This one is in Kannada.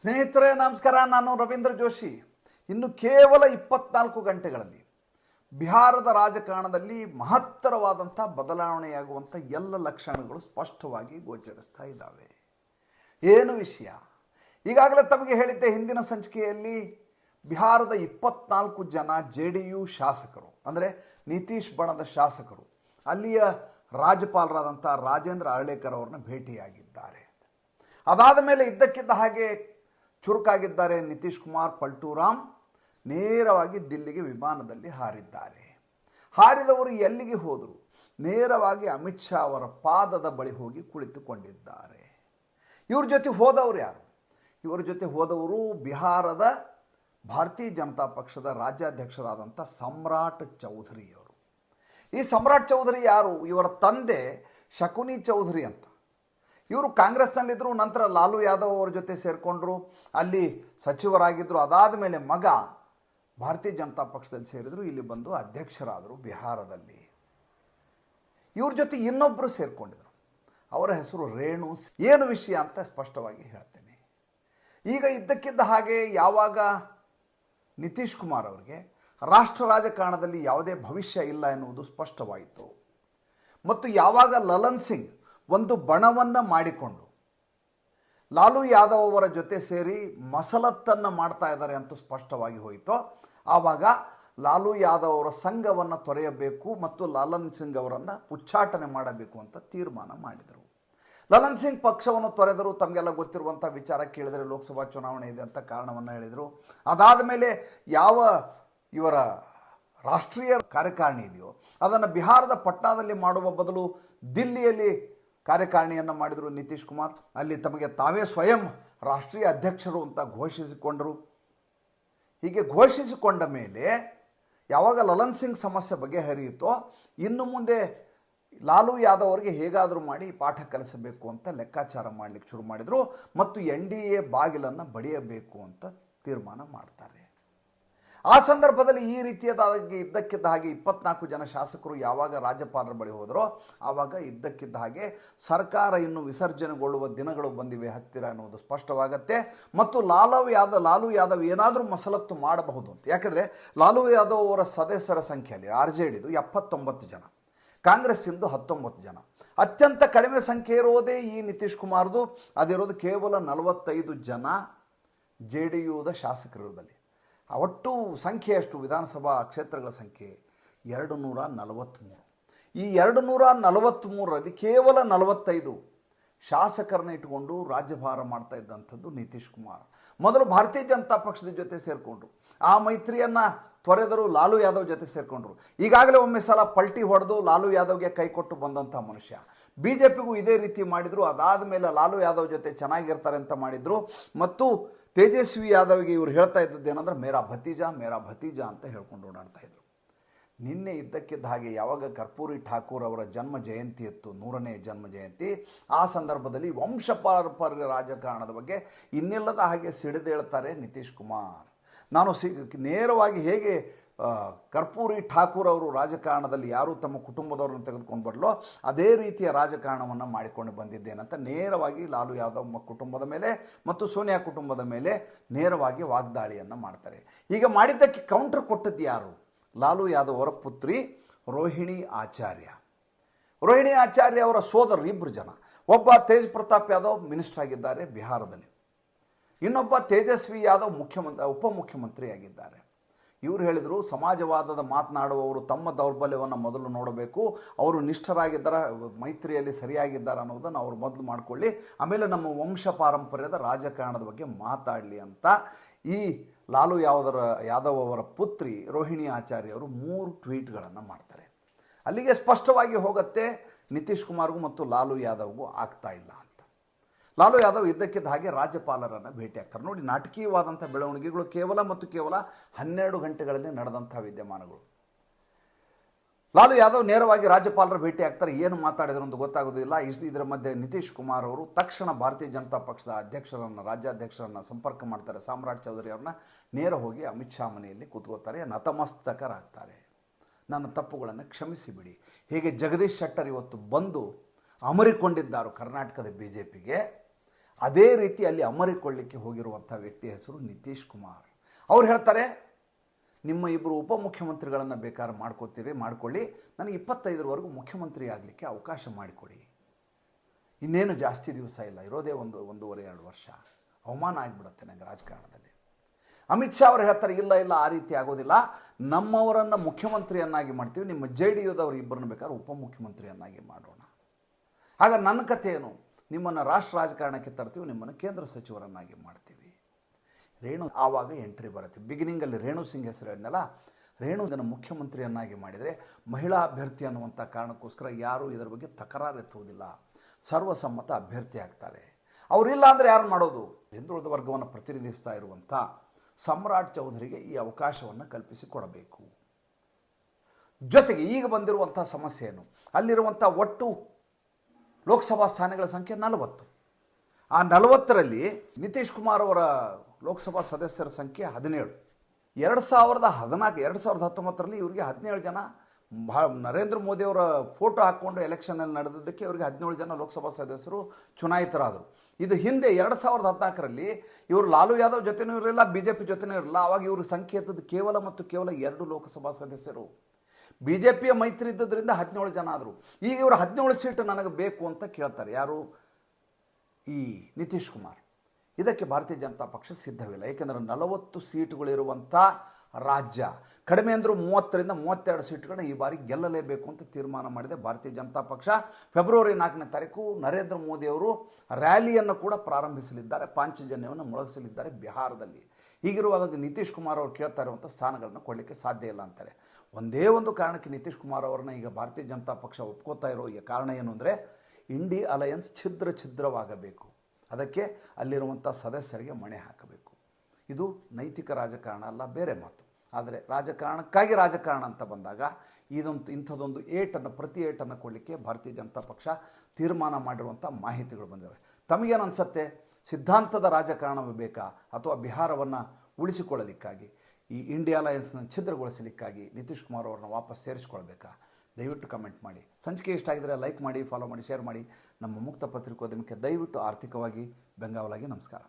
ಸ್ನೇಹಿತರೆ, ನಮಸ್ಕಾರ. ನಾನು ರವೀಂದ್ರ ಜೋಶಿ. ಇನ್ನು ಕೇವಲ ಇಪ್ಪತ್ನಾಲ್ಕು ಗಂಟೆಗಳಲ್ಲಿ ಬಿಹಾರದ ರಾಜಕಾರಣದಲ್ಲಿ ಮಹತ್ತರವಾದಂಥ ಬದಲಾವಣೆಯಾಗುವಂಥ ಎಲ್ಲ ಲಕ್ಷಣಗಳು ಸ್ಪಷ್ಟವಾಗಿ ಗೋಚರಿಸ್ತಾ ಇದ್ದಾವೆ. ಏನು ವಿಷಯ? ಈಗಾಗಲೇ ತಮಗೆ ಹೇಳಿದ್ದೆ, ಹಿಂದಿನ ಸಂಚಿಕೆಯಲ್ಲಿ ಬಿಹಾರದ ಇಪ್ಪತ್ನಾಲ್ಕು ಜನ ಜೆ ಡಿ ಯು ಶಾಸಕರು, ಅಂದರೆ ನಿತೀಶ್ ಬಣದ ಶಾಸಕರು, ಅಲ್ಲಿಯ ರಾಜ್ಯಪಾಲರಾದಂಥ ರಾಜೇಂದ್ರ ಅರಳೇಕರ್ ಅವ್ರನ್ನ ಭೇಟಿಯಾಗಿದ್ದಾರೆ. ಅದಾದ ಮೇಲೆ ಇದ್ದಕ್ಕಿದ್ದ ಹಾಗೆ ಚುರುಕಾಗಿದ್ದಾರೆ ನಿತೀಶ್ ಕುಮಾರ್, ಪಲ್ಟೂರಾಮ್ ನೇರವಾಗಿ ದಿಲ್ಲಿಗೆ ವಿಮಾನದಲ್ಲಿ ಹಾರಿದ್ದಾರೆ. ಹಾರಿದವರು ಎಲ್ಲಿಗೆ ಹೋದರು? ನೇರವಾಗಿ ಅಮಿತ್ ಶಾ ಅವರ ಪಾದದ ಬಳಿ ಹೋಗಿ ಕುಳಿತುಕೊಂಡಿದ್ದಾರೆ. ಇವ್ರ ಜೊತೆ ಹೋದವರು ಯಾರು? ಇವರ ಜೊತೆ ಹೋದವರು ಬಿಹಾರದ ಭಾರತೀಯ ಜನತಾ ಪಕ್ಷದ ರಾಜ್ಯಾಧ್ಯಕ್ಷರಾದಂಥ ಸಮ್ರಾಟ್ ಚೌಧರಿಯವರು. ಈ ಸಮ್ರಾಟ್ ಚೌಧರಿ ಯಾರು? ಇವರ ತಂದೆ ಶಕುನಿ ಚೌಧರಿ ಅಂತ. ಇವರು ಕಾಂಗ್ರೆಸ್ನಲ್ಲಿದ್ದರು ನಂತರ ಲಾಲು ಯಾದವ್ ಅವರ ಜೊತೆ ಸೇರಿಕೊಂಡ್ರು. ಅಲ್ಲಿ ಸಚಿವರಾಗಿದ್ದರು ಅದಾದ ಮೇಲೆ ಮಗ ಭಾರತೀಯ ಜನತಾ ಪಕ್ಷದಲ್ಲಿ ಸೇರಿದ್ರು. ಇಲ್ಲಿ ಬಂದು ಅಧ್ಯಕ್ಷರಾದರು ಬಿಹಾರದಲ್ಲಿ. ಇವ್ರ ಜೊತೆ ಇನ್ನೊಬ್ಬರು ಸೇರಿಕೊಂಡಿದ್ರು. ಅವರ ಹೆಸರು ರೇಣು ಏನು ವಿಷಯ ಅಂತ ಸ್ಪಷ್ಟವಾಗಿ ಹೇಳ್ತೇನೆ. ಈಗ ಇದ್ದಕ್ಕಿದ್ದ ಹಾಗೆ ಯಾವಾಗ ನಿತೀಶ್ ಕುಮಾರ್ ಅವರಿಗೆ ರಾಷ್ಟ್ರ ರಾಜಕಾರಣದಲ್ಲಿ ಯಾವುದೇ ಭವಿಷ್ಯ ಇಲ್ಲ ಎನ್ನುವುದು ಸ್ಪಷ್ಟವಾಯಿತು. ಮತ್ತು ಯಾವಾಗ ಲಲನ್ ಸಿಂಗ್ ಒಂದು ಬಣವನ್ನು ಮಾಡಿಕೊಂಡು ಲಾಲು ಯಾದವ್ ಅವರ ಜೊತೆ ಸೇರಿ ಮಸಲತ್ತನ್ನು ಮಾಡ್ತಾ ಇದ್ದಾರೆ ಅಂತ ಸ್ಪಷ್ಟವಾಗಿ ಹೋಯಿತು. ಆವಾಗ ಲಾಲು ಯಾದವ್ ಅವರ ಸಂಘವನ್ನು ತೊರೆಯಬೇಕು ಮತ್ತು ಲಾಲನ್ ಸಿಂಗ್ ಅವರನ್ನು ಉಚ್ಚಾಟನೆ ಮಾಡಬೇಕು ಅಂತ ತೀರ್ಮಾನ ಮಾಡಿದರು. ಲಲನ್ ಸಿಂಗ್ ಪಕ್ಷವನ್ನು ತೊರೆದರು ತಮಗೆಲ್ಲ ಗೊತ್ತಿರುವಂಥ ವಿಚಾರ ಕೇಳಿದರೆ ಲೋಕಸಭಾ ಚುನಾವಣೆ ಇದೆ ಅಂತ ಕಾರಣವನ್ನು ಹೇಳಿದರು. ಅದಾದ ಮೇಲೆ ಯಾವ ಇವರ ರಾಷ್ಟ್ರೀಯ ಕಾರ್ಯಕಾರಿಣಿ ಇದೆಯೋ, ಅದನ್ನು ಬಿಹಾರದ ಪಟ್ನಾದಲ್ಲಿ ಮಾಡುವ ಬದಲು ದಿಲ್ಲಿಯಲ್ಲಿ ಕಾರ್ಯಕಾರಿಣಿಯನ್ನು ಮಾಡಿದರು ನಿತೀಶ್ ಕುಮಾರ್. ಅಲ್ಲಿ ತಮಗೆ ತಾವೇ ಸ್ವಯಂ ರಾಷ್ಟ್ರೀಯ ಅಧ್ಯಕ್ಷರು ಅಂತ ಘೋಷಿಸಿಕೊಂಡರು. ಹೀಗೆ ಘೋಷಿಸಿಕೊಂಡ ಮೇಲೆ ಯಾವಾಗ ಲಲನ್ ಸಿಂಗ್ ಸಮಸ್ಯೆ ಬಗೆಹರಿಯುತ್ತೋ, ಇನ್ನು ಮುಂದೆ ಲಾಲು ಯಾದವ್ ಅವರಿಗೆ ಹೇಗಾದರೂ ಮಾಡಿ ಪಾಠ ಕಲಿಸಬೇಕು ಅಂತ ಲೆಕ್ಕಾಚಾರ ಮಾಡಲಿಕ್ಕೆ ಶುರು ಮಾಡಿದರು. ಮತ್ತು ಎನ್ ಡಿ ಎ ಬಾಗಿಲನ್ನು ಬಡಿಯಬೇಕು ಅಂತ ತೀರ್ಮಾನ ಮಾಡ್ತಾರೆ. ಆ ಸಂದರ್ಭದಲ್ಲಿ ಈ ರೀತಿಯಾದ ಇದ್ದಕ್ಕಿದ್ದ ಹಾಗೆ ಇಪ್ಪತ್ನಾಲ್ಕು ಜನ ಶಾಸಕರು ಯಾವಾಗ ರಾಜ್ಯಪಾಲರ ಬಳಿ ಹೋದರೋ ಆವಾಗ ಇದ್ದಕ್ಕಿದ್ದ ಹಾಗೆ ಸರ್ಕಾರ ಇನ್ನು ವಿಸರ್ಜನೆಗೊಳ್ಳುವ ದಿನಗಳು ಬಂದಿವೆ ಹತ್ತಿರ ಅನ್ನೋದು ಸ್ಪಷ್ಟವಾಗತ್ತೆ. ಮತ್ತು ಲಾಲವ್ ಯಾದವ್, ಲಾಲು ಯಾದವ್ ಏನಾದರೂ ಮಸಲತ್ತು ಮಾಡಬಹುದು ಅಂತ. ಯಾಕಂದರೆ ಲಾಲು ಯಾದವ್ ಅವರ ಸದಸ್ಯರ ಸಂಖ್ಯೆಯಲ್ಲಿ ಆರ್ ಜೆ ಡಿದು ಎಪ್ಪತ್ತೊಂಬತ್ತು ಜನ, ಕಾಂಗ್ರೆಸ್ಸಿಂದು ಹತ್ತೊಂಬತ್ತು ಜನ. ಅತ್ಯಂತ ಕಡಿಮೆ ಸಂಖ್ಯೆ ಇರೋದೇ ಈ ನಿತೀಶ್ ಕುಮಾರ್ದು. ಅದಿರೋದು ಕೇವಲ ನಲವತ್ತೈದು ಜನ ಜೆ ಡಿ ಯುದ ಶಾಸಕರಿರೋದಲ್ಲಿ ಆ ಒಟ್ಟು ಸಂಖ್ಯೆ ಎಷ್ಟು ವಿಧಾನಸಭಾ ಕ್ಷೇತ್ರಗಳ ಸಂಖ್ಯೆ ಎರಡು ನೂರ ನಲವತ್ತ್ಮೂರು ಈ ಎರಡು ನೂರ ನಲವತ್ತ್ಮೂರರಲ್ಲಿ ಕೇವಲ ನಲವತ್ತೈದು ಶಾಸಕರನ್ನ ಇಟ್ಟುಕೊಂಡು ರಾಜ್ಯಭಾರ ಮಾಡ್ತಾ ಇದ್ದಂಥದ್ದು ನಿತೀಶ್ ಕುಮಾರ್. ಮೊದಲು ಭಾರತೀಯ ಜನತಾ ಪಕ್ಷದ ಜೊತೆ ಸೇರಿಕೊಂಡ್ರು. ಆ ಮೈತ್ರಿಯನ್ನು ತೊರೆದರು ಲಾಲು ಯಾದವ್ ಜೊತೆ ಸೇರಿಕೊಂಡ್ರು. ಈಗಾಗಲೇ ಒಮ್ಮೆ ಸಲ ಪಲ್ಟಿ ಹೊಡೆದು ಲಾಲು ಯಾದವ್ಗೆ ಕೈ ಕೊಟ್ಟು ಬಂದಂಥ ಮನುಷ್ಯ. ಬಿ ಜೆ ಪಿಗೂ ಇದೇ ರೀತಿ ಮಾಡಿದರು ಅದಾದ ಮೇಲೆ ಲಾಲು ಯಾದವ್ ಜೊತೆ ಚೆನ್ನಾಗಿರ್ತಾರೆ ಅಂತ ಮಾಡಿದರು. ಮತ್ತು ತೇಜಸ್ವಿ ಯಾದವ್ಗೆ ಇವ್ರು ಹೇಳ್ತಾ ಇದ್ದದ್ದು ಏನಂದ್ರೆ, ಮೇರಾ ಭತೀಜಾ ಮೇರಾ ಭತೀಜಾ ಅಂತ ಹೇಳ್ಕೊಂಡು ಓಡಾಡ್ತಾ ಇದ್ರು. ನಿನ್ನೆ ಇದ್ದಕ್ಕಿದ್ದ ಹಾಗೆ ಯಾವಾಗ ಕರ್ಪೂರಿ ಠಾಕೂರ್ ಅವರ ಜನ್ಮ ಜಯಂತಿ ಇತ್ತು, ನೂರನೇ ಜನ್ಮ ಜಯಂತಿ, ಆ ಸಂದರ್ಭದಲ್ಲಿ ವಂಶ ಪಾರಂಪರ್ಯ ರಾಜಕಾರಣದ ಬಗ್ಗೆ ಇನ್ನಿಲ್ಲದ ಹಾಗೆ ಸಿಡಿದೇಳ್ತಾರೆ ನಿತೀಶ್ ಕುಮಾರ್. ನಾನು ಸಿ, ನೇರವಾಗಿ ಹೇಗೆ ಕರ್ಪೂರಿ ಠಾಕೂರ್ ಅವರು ರಾಜಕಾರಣದಲ್ಲಿ ಯಾರು ತಮ್ಮ ಕುಟುಂಬದವ್ರನ್ನ ತೆಗೆದುಕೊಂಡು ಬರಲೋ, ಅದೇ ರೀತಿಯ ರಾಜಕಾರಣವನ್ನು ಮಾಡಿಕೊಂಡು ಬಂದಿದ್ದೇನಂತ ನೇರವಾಗಿ ಲಾಲು ಯಾದವ್ ಕುಟುಂಬದ ಮೇಲೆ ಮತ್ತು ಸೋನಿಯಾ ಕುಟುಂಬದ ಮೇಲೆ ನೇರವಾಗಿ ವಾಗ್ದಾಳಿಯನ್ನು ಮಾಡ್ತಾರೆ. ಈಗ ಮಾಡಿದ್ದಕ್ಕೆ ಕೌಂಟರ್ ಕೊಟ್ಟದ್ದು ಯಾರು? ಲಾಲು ಯಾದವ್ ಅವರ ಪುತ್ರಿ ರೋಹಿಣಿ ಆಚಾರ್ಯ. ರೋಹಿಣಿ ಆಚಾರ್ಯ ಅವರ ಸೋದರರು ಇಬ್ಬರು ಜನ. ಒಬ್ಬ ತೇಜ್ ಪ್ರತಾಪ್ ಯಾದವ್ ಮಿನಿಸ್ಟರ್ ಆಗಿದ್ದಾರೆ ಬಿಹಾರದಲ್ಲಿ. ಇನ್ನೊಬ್ಬ ತೇಜಸ್ವಿ ಯಾದವ್ ಮುಖ್ಯಮಂತ್ರಿ ಉಪಮುಖ್ಯಮಂತ್ರಿ ಆಗಿದ್ದಾರೆ ಇವರು ಹೇಳಿದರು, ಸಮಾಜವಾದದ ಮಾತನಾಡುವವರು ತಮ್ಮ ದೌರ್ಬಲ್ಯವನ್ನು ಮೊದಲು ನೋಡಬೇಕು, ಅವರು ನಿಷ್ಠರಾಗಿದ್ದಾರ, ಮೈತ್ರಿಯಲ್ಲಿ ಸರಿಯಾಗಿದ್ದಾರೆ ಅನ್ನೋದನ್ನು ಅವರು ಮೊದಲು ಮಾಡಿಕೊಳ್ಳಿ. ಆಮೇಲೆ ನಮ್ಮ ವಂಶ ಪಾರಂಪರ್ಯದ ರಾಜಕಾರಣದ ಬಗ್ಗೆ ಮಾತಾಡಲಿ ಅಂತ. ಈ ಲಾಲು ಯಾವದರ, ಯಾದವ್ ಅವರ ಪುತ್ರಿ ರೋಹಿಣಿ ಆಚಾರ್ಯ ಅವರು ಮೂರು ಟ್ವೀಟ್ಗಳನ್ನು ಮಾಡ್ತಾರೆ. ಅಲ್ಲಿಗೆ ಸ್ಪಷ್ಟವಾಗಿ ಹೋಗುತ್ತೆ, ನಿತೀಶ್ ಕುಮಾರ್ಗೂ ಮತ್ತು ಲಾಲು ಯಾದವ್ಗೂ ಆಗ್ತಾ ಇಲ್ಲ ಅಂತ. ಲಾಲು ಯಾದವ್ ಇದ್ದಕ್ಕಿದ್ದ ಹಾಗೆ ರಾಜ್ಯಪಾಲರನ್ನು ಭೇಟಿ ಆಗ್ತಾರೆ. ನೋಡಿ, ನಾಟಕೀಯವಾದಂಥ ಬೆಳವಣಿಗೆಗಳು ಕೇವಲ ಮತ್ತು ಕೇವಲ ಹನ್ನೆರಡು ಗಂಟೆಗಳಲ್ಲಿ ನಡೆದಂಥ ವಿದ್ಯಮಾನಗಳು. ಲಾಲು ಯಾದವ್ ನೇರವಾಗಿ ರಾಜ್ಯಪಾಲರ ಭೇಟಿ ಆಗ್ತಾರೆ. ಏನು ಮಾತಾಡಿದ್ರು ಅಂತ ಗೊತ್ತಾಗೋದಿಲ್ಲ. ಇದರ ಮಧ್ಯೆ ನಿತೀಶ್ ಕುಮಾರ್ ಅವರು ತಕ್ಷಣ ಭಾರತೀಯ ಜನತಾ ಪಕ್ಷದ ಅಧ್ಯಕ್ಷರನ್ನು, ರಾಜ್ಯಾಧ್ಯಕ್ಷರನ್ನು ಸಂಪರ್ಕ ಮಾಡ್ತಾರೆ. ಸಾಮ್ರಾಟ್ ಚೌಧರಿ ಅವ್ರನ್ನ ನೇರ ಹೋಗಿ ಅಮಿತ್ ಶಾ ಮನೆಯಲ್ಲಿ ಕೂತ್ಕೋತಾರೆ. ನತಮಸ್ತಕರಾಗ್ತಾರೆ ನನ್ನ ತಪ್ಪುಗಳನ್ನು ಕ್ಷಮಿಸಿಬಿಡಿ ಹೇಗೆ ಜಗದೀಶ್ ಶೆಟ್ಟರ್ ಇವತ್ತು ಬಂದು ಅಮರಿಕೊಂಡಿದ್ದಾರೋ ಕರ್ನಾಟಕದ ಬಿ ಜೆ ಪಿಗೆ ಅದೇ ರೀತಿ ಅಲ್ಲಿ ಅಮರಿಕೊಳ್ಳಿಕ್ಕೆ ಹೋಗಿರುವಂಥ ವ್ಯಕ್ತಿ ಹೆಸರು ನಿತೀಶ್ ಕುಮಾರ್. ಅವ್ರು ಹೇಳ್ತಾರೆ, ನಿಮ್ಮ ಇಬ್ಬರು ಉಪಮುಖ್ಯಮಂತ್ರಿಗಳನ್ನು ಬೇಕಾದ್ರೆ ಮಾಡ್ಕೋತೀರಿ, ಮಾಡ್ಕೊಳ್ಳಿ. ನನಗೆ ಇಪ್ಪತ್ತೈದರವರೆಗೂ ಮುಖ್ಯಮಂತ್ರಿ ಆಗಲಿಕ್ಕೆ ಅವಕಾಶ ಮಾಡಿಕೊಡಿ. ಇನ್ನೇನು ಜಾಸ್ತಿ ದಿವಸ ಇಲ್ಲ, ಇರೋದೇ ಒಂದು, ಒಂದೂವರೆ, ಎರಡು ವರ್ಷ. ಅವಮಾನ ಆಗಿಬಿಡುತ್ತೆ ನನಗೆ ರಾಜಕಾರಣದಲ್ಲಿ. ಅಮಿತ್ ಶಾ ಅವರು ಹೇಳ್ತಾರೆ, ಇಲ್ಲ ಇಲ್ಲ, ಆ ರೀತಿ ಆಗೋದಿಲ್ಲ. ನಮ್ಮವರನ್ನು ಮುಖ್ಯಮಂತ್ರಿಯನ್ನಾಗಿ ಮಾಡ್ತೀವಿ. ನಿಮ್ಮ ಜೆ ಡಿ ಯುದವರು ಇಬ್ಬರನ್ನ ಬೇಕಾದ್ರೆ ಉಪಮುಖ್ಯಮಂತ್ರಿಯನ್ನಾಗಿ ಮಾಡೋಣ. ಆಗ ನನ್ನ ಕಥೆ ಏನು? ನಿಮ್ಮನ್ನು ರಾಷ್ಟ್ರ ರಾಜಕಾರಣಕ್ಕೆ ತರ್ತೀವಿ, ನಿಮ್ಮನ್ನು ಕೇಂದ್ರ ಸಚಿವರನ್ನಾಗಿ ಮಾಡ್ತೀವಿ. ರೇಣು ಆವಾಗ ಎಂಟ್ರಿ ಬರುತ್ತೆ. ಬಿಗಿನಿಂಗಲ್ಲಿ ರೇಣು ಸಿಂಗ್ ಹೆಸರು ಹೇಳಿದ್ನಲ್ಲ ರೇಣು ಇದನ್ನು ಮುಖ್ಯಮಂತ್ರಿಯನ್ನಾಗಿ ಮಾಡಿದರೆ ಮಹಿಳಾ ಅಭ್ಯರ್ಥಿ ಅನ್ನುವಂಥ ಕಾರಣಕ್ಕೋಸ್ಕರ ಯಾರೂ ಇದರ ಬಗ್ಗೆ ತಕರಾರು ಎತ್ತುವುದಿಲ್ಲ. ಸರ್ವಸಮ್ಮತ ಅಭ್ಯರ್ಥಿ ಆಗ್ತಾರೆ. ಅವರಿಲ್ಲ ಅಂದರೆ ಯಾರು ಮಾಡೋದು? ಹಿಂದುಳಿದ ವರ್ಗವನ್ನು ಪ್ರತಿನಿಧಿಸ್ತಾ ಇರುವಂಥ ಸಮ್ರಾಟ್ ಚೌಧರಿಗೆ ಈ ಅವಕಾಶವನ್ನು ಕಲ್ಪಿಸಿಕೊಡಬೇಕು ಜೊತೆಗೆ ಈಗ ಬಂದಿರುವಂಥ ಸಮಸ್ಯೆ ಏನು ಅಲ್ಲಿರುವಂಥ ಒಟ್ಟು ಲೋಕಸಭಾ ಸ್ಥಾನಗಳ ಸಂಖ್ಯೆ ನಲವತ್ತು. ಆ ನಲವತ್ತರಲ್ಲಿ ನಿತೀಶ್ ಕುಮಾರ್ ಅವರ ಲೋಕಸಭಾ ಸದಸ್ಯರ ಸಂಖ್ಯೆ ಹದಿನೇಳು. ಎರಡು ಸಾವಿರದ ಹದಿನಾಲ್ಕು, ಎರಡು ಸಾವಿರದ ಹತ್ತೊಂಬತ್ತರಲ್ಲಿ ಇವರಿಗೆ ಹದಿನೇಳು ಜನ ಭಾಳ ನರೇಂದ್ರ ಮೋದಿ ಅವರ ಫೋಟೋ ಹಾಕ್ಕೊಂಡು ಎಲೆಕ್ಷನಲ್ಲಿ ನಡೆದಿದ್ದಕ್ಕೆ ಇವರಿಗೆ ಹದಿನೇಳು ಜನ ಲೋಕಸಭಾ ಸದಸ್ಯರು ಚುನಾಯಿತರಾದರು. ಇದು ಹಿಂದೆ ಎರಡು ಸಾವಿರದ ಹದಿನಾಲ್ಕರಲ್ಲಿ ಇವರು ಲಾಲು ಯಾದವ್ ಜೊತೆನೂ ಇರಲಿಲ್ಲ ಬಿ ಜೆ ಪಿ ಜೊತೆನೂ ಇರಲಿಲ್ಲ. ಅವಾಗ ಇವರು ಸಂಖ್ಯೆ ಕೇವಲ ಮತ್ತು ಕೇವಲ ಎರಡು ಲೋಕಸಭಾ ಸದಸ್ಯರು. ಬಿ ಜೆ ಪಿಯ ಮೈತ್ರಿ ಇದ್ದದ್ರಿಂದ ಹದಿನೇಳು ಜನ ಆದರು. ಈಗ ಇವರು ಹದಿನೇಳು ಸೀಟು ನನಗೆ ಬೇಕು ಅಂತ ಕೇಳ್ತಾರೆ. ಯಾರು? ಈ ನಿತೀಶ್ ಕುಮಾರ್. ಇದಕ್ಕೆ ಭಾರತೀಯ ಜನತಾ ಪಕ್ಷ ಸಿದ್ಧವಿಲ್ಲ. ಏಕೆಂದರೆ ನಲವತ್ತು ಸೀಟುಗಳಿರುವಂಥ ರಾಜ್ಯ, ಕಡಿಮೆ ಅಂದರೂ ಮೂವತ್ತರಿಂದ ಮೂವತ್ತೆರಡು ಸೀಟುಗಳನ್ನ ಈ ಬಾರಿ ಗೆಲ್ಲಲೇಬೇಕು ಅಂತ ತೀರ್ಮಾನ ಮಾಡಿದೆ ಭಾರತೀಯ ಜನತಾ ಪಕ್ಷ. ಫೆಬ್ರವರಿ ನಾಲ್ಕನೇ ತಾರೀಕು ನರೇಂದ್ರ ಮೋದಿಯವರು ರ್ಯಾಲಿಯನ್ನು ಕೂಡ ಪ್ರಾರಂಭಿಸಲಿದ್ದಾರೆ. ಪಾಂಚಜನ್ಯವನ್ನು ಮೊಳಗಿಸಲಿದ್ದಾರೆ ಬಿಹಾರದಲ್ಲಿ. ಹೀಗಿರುವಾಗ ನಿತೀಶ್ ಕುಮಾರ್ ಅವರು ಕೇಳ್ತಾ ಇರುವಂಥ ಸ್ಥಾನಗಳನ್ನು ಕೊಡಲಿಕ್ಕೆ ಸಾಧ್ಯ ಇಲ್ಲ ಅಂತಾರೆ. ಒಂದೇ ಒಂದು ಕಾರಣಕ್ಕೆ ನಿತೀಶ್ ಕುಮಾರ್ ಅವರನ್ನ ಈಗ ಭಾರತೀಯ ಜನತಾ ಪಕ್ಷ ಒಪ್ಕೋತಾ ಇರೋ ಈ ಕಾರಣ ಏನು ಅಂದರೆ ಇಂಡಿ ಅಲಯನ್ಸ್ ಛಿದ್ರ ಛಿದ್ರವಾಗಬೇಕು. ಅದಕ್ಕೆ ಅಲ್ಲಿರುವಂಥ ಸದಸ್ಯರಿಗೆ ಮಣೆ ಹಾಕಬೇಕು. ಇದು ನೈತಿಕ ರಾಜಕಾರಣ ಅಲ್ಲ, ಬೇರೆ ಮಾತು. ಆದರೆ ರಾಜಕಾರಣಕ್ಕಾಗಿ ರಾಜಕಾರಣ ಅಂತ ಬಂದಾಗ ಇದೊಂದು ಇಂಥದ್ದೊಂದು ಏಟನ್ನು, ಪ್ರತಿ ಏಟನ್ನು ಕೊಡಲಿಕ್ಕೆ ಭಾರತೀಯ ಜನತಾ ಪಕ್ಷ ತೀರ್ಮಾನ ಮಾಡಿರುವಂಥ ಮಾಹಿತಿಗಳು ಬಂದಿವೆ. ತಮಗೇನು ಅನಿಸುತ್ತೆ? ಸಿದ್ಧಾಂತದ ರಾಜಕಾರಣವೇ ಬೇಕಾ ಅಥವಾ ಬಿಹಾರವನ್ನು ಉಳಿಸಿಕೊಳ್ಳಲಿಕ್ಕಾಗಿ? ಈ ಇಂಡಿಯಾ ಅಲಯನ್ಸ್ನ ಛಿದ್ರಗೊಳಿಸಲಿಕ್ಕಾಗಿ ನಿತೀಶ್ ಕುಮಾರ್ ಅವ್ರನ್ನ ವಾಪಸ್ ಸೇರಿಸ್ಕೊಳ್ಬೇಕಾ? ದಯವಿಟ್ಟು ಕಮೆಂಟ್ ಮಾಡಿ. ಸಂಚಿಕೆ ಇಷ್ಟ ಆಗಿದ್ರೆ ಲೈಕ್ ಮಾಡಿ ಫಾಲೋ ಮಾಡಿ ಶೇರ್ ಮಾಡಿ. ನಮ್ಮ ಮುಕ್ತ ಪತ್ರಿಕೋದ್ಯಮಕ್ಕೆ ದಯವಿಟ್ಟು ಆರ್ಥಿಕವಾಗಿ ಬೆಂಗಾವಲಾಗಿ ನಮಸ್ಕಾರ.